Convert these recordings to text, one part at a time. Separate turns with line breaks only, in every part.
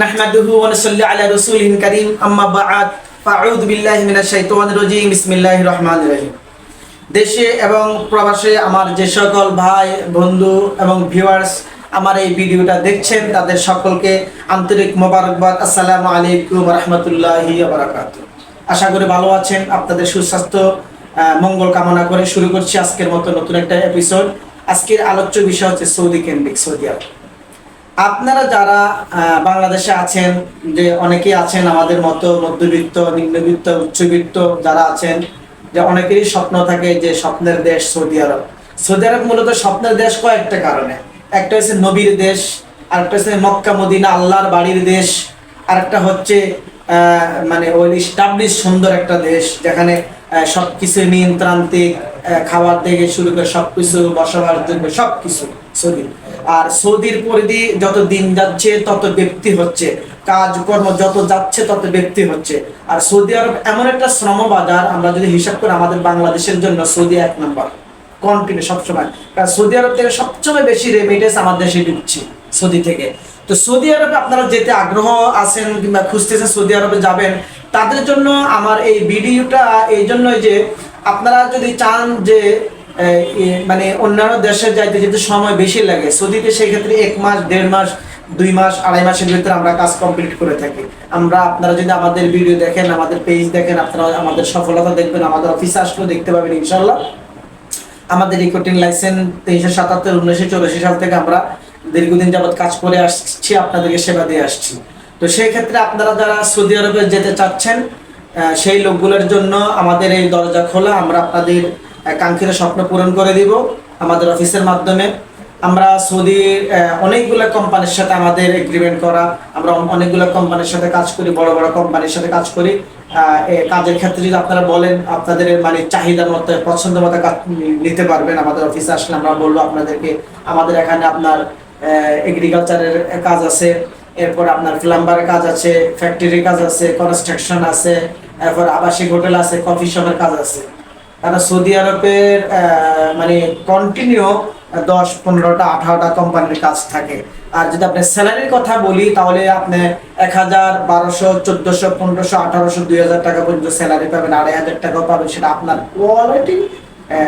নাহমাদুহু ওয়া নুসাল্লি আলা রাসূলিল কারীম, আম্মা বা'দ ফাউযু বিল্লাহি মিনাশ শাইতানির রাজীম। বিসমিল্লাহির রহমানির রহিম। দেশে এবং প্রবাসে আমার যে সকল ভাই, বন্ধু এবং ভিউয়ার্স আমার এই ভিডিওটা দেখছেন, তাদের সকলকে আন্তরিক মোবারকবাদ। আসসালামু আলাইকুম রহমতুল্লাহি বারাকাতু আশা করি ভালো আছেন, আপনাদের সুস্বাস্থ্য মঙ্গল কামনা করে শুরু করছি আজকের মতো নতুন একটা এপিসোড আজকের আলোচ্য বিষয় হচ্ছে সৌদি কেন্দ্রিক সৌদি আরব। আপনারা যারা বাংলাদেশে আছেন, যে অনেকেই আছেন আমাদের মতো মধ্যবিত্ত, নিম্নবিত্ত, উচ্চবিত্ত যারা আছেন, যে অনেকেরই স্বপ্ন থাকে যে স্বপ্নের দেশ সৌদি আরব। সৌদি আরব মূলত স্বপ্নের দেশ কয়েকটা কারণে। একটা হচ্ছে নবীর দেশ, আরেকটা হচ্ছে মক্কা, মদিনা, আল্লাহর বাড়ির দেশ, আরেকটা হচ্ছে মানে ওই স্টাবলিশ সুন্দর একটা দেশ, যেখানে সব কিছু নিয়ন্ত্রান্তিক খাবার থেকে শুরু করে সব সবকিছু বসবাস যোগ্য সবকিছু সৌদি আর সৌদির পরিধি যত দিন যাচ্ছে, তত ব্যক্তি হচ্ছে। কাজকর্ম যত যাচ্ছে, তত ব্যক্তি হচ্ছে। আর সৌদি আরব এমন একটা শ্রম বাজার আমরা যদি হিসাব করি আমাদের বাংলাদেশের জন্য সৌদি এক নম্বর। কন্টিনিউ সবসময়। কারণ সৌদি আরব থেকে সবসময় বেশি রেমিটেন্স আমার দেশে ঢুকছে সৌদি থেকে। তো সৌদি আরবে আপনারা যেতে আগ্রহ আছেন কিংবা খুঁজতেছেন সৌদি আরবে যাবেন, তাদের জন্য আমার এই ভিডিওটা এই জন্যই যে আপনারা যদি চান যে মানে অন্যান্য দেশে যাইতে যেতে সময় বেশি লাগে। সৌদিতে সেই ক্ষেত্রে এক মাস, দেড় মাস, দুই মাস, আড়াই মাসের ভিতরে আমরা কাজ কমপ্লিট করে থাকি। আমরা আপনারা যদি আমাদের ভিডিও দেখেন, আমাদের পেজ দেখেন, আপনারা আমাদের সফলতা দেখবেন, আমাদের অফিসে আসলেও দেখতে পাবেন ইনশাল্লাহ আমাদের রিকর্ডিং লাইসেন্স তেইশশো সাতাত্তর উনিশশো চৌরাশি সাল থেকে আমরা দীর্ঘদিন যাবৎ কাজ করে আসছি, আপনাদেরকে সেবা দিয়ে আসছি। তো সেই ক্ষেত্রে আপনারা যারা সৌদি আরবে যেতে চাচ্ছেন সেই লোকগুলোর জন্য আমাদের এই দরজা খোলা। আমরা আপনাদের কাঙ্ক্ষিত স্বপ্ন পূরণ করে দিব আমাদের অফিসের মাধ্যমে। আমরা সৌদির অনেকগুলো কোম্পানির সাথে আমাদের এগ্রিমেন্ট করা, আমরা অনেকগুলো কোম্পানির সাথে কাজ করি, বড় বড় কোম্পানির সাথে কাজ করি। কাজের ক্ষেত্রে যদি আপনারা বলেন, আপনাদের মানে চাহিদার মতো, পছন্দ মতো কাজ নিতে পারবেন আমাদের অফিসে। আসলে আমরা বলব আপনাদেরকে, আমাদের এখানে আপনার এগ্রিকালচারের কাজ আছে, এরপর আপনার প্লাম্বারের কাজ আছে ফ্যাক্টরির কাজ আছে কনস্ট্রাকশন আছে, এরপর আবাসিক হোটেল আছে কফি শপের কাজ আছে। সৌদি আরবের মানে কন্টিনিউ দশ, পনেরোটা, আঠারোটা কোম্পানির কাজ থাকে। আর যদি আপনি স্যালারির কথা বলি, তাহলে আপনি এক হাজার বারোশো, চোদ্দোশো, পনেরোশো, আঠারোশো, দুই হাজার টাকা পর্যন্ত স্যালারি পাবেন। আড়াই হাজার টাকাও পাবেন সেটা আপনার কোয়ালিটি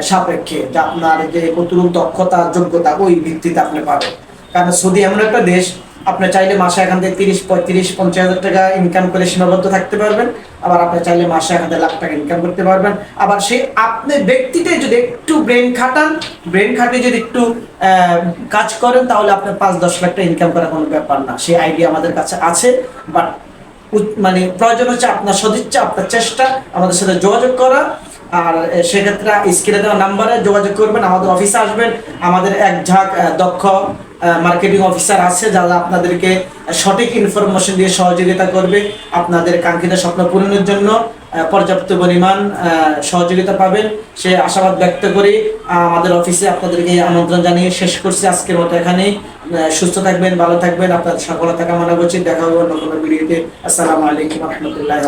সাপেক্ষে, যে আপনার যে কতটুকু দক্ষতা, যোগ্যতা, ওই ভিত্তিতে আপনি পাবেন। কারণ সৌদি এমন একটা দেশ আপনি চাইলে মাসে এখান থেকে তিরিশ, পঁয়ত্রিশ, পঞ্চাশ হাজার টাকা ইনকাম করে সীমাবদ্ধ থাকতে পারবেন। আবার আপনি চাইলে মাসে এখান থেকে লাখ টাকা ইনকাম করতে পারবেন। আবার সেই আপনি ব্যক্তিটাই যদি একটু ব্রেন খাটান ব্রেন খাটিয়ে যদি একটু কাজ করেন, তাহলে আপনার পাঁচ, দশ লাখ টাকা ইনকাম করা কোনো ব্যাপার না। সেই আইডিয়া আমাদের কাছে আছে বাট মানে প্রয়োজন হচ্ছে আপনার সদিচ্ছা, আপনার চেষ্টা, আমাদের সাথে যোগাযোগ করা। আর সেক্ষেত্রে স্ক্রিনে দেওয়া নাম্বারে যোগাযোগ করবেন, আমাদের অফিসে আসবেন। আমাদের এক ঝাঁক দক্ষ মার্কেটিং অফিসার আছে যারা আপনাদেরকে সঠিক ইনফরমেশন দিয়ে সহযোগিতা করবে আপনাদের কাঙ্ক্ষিত স্বপ্ন পূরণের জন্য পর্যাপ্ত পরিমাণ সহযোগিতা পাবেন। সে আশাবাদ ব্যক্ত করি আমাদের অফিসে আপনাদেরকে আমন্ত্রণ জানিয়ে শেষ করছি আজকের মতো এখানেই। সুস্থ থাকবেন, ভালো থাকবেন, আপনাদের সফলতা কামনা করছি। দেখা হবে কোনো ভিডিওতে। আসসালামু আলাইকুম রহমতুল্লাহ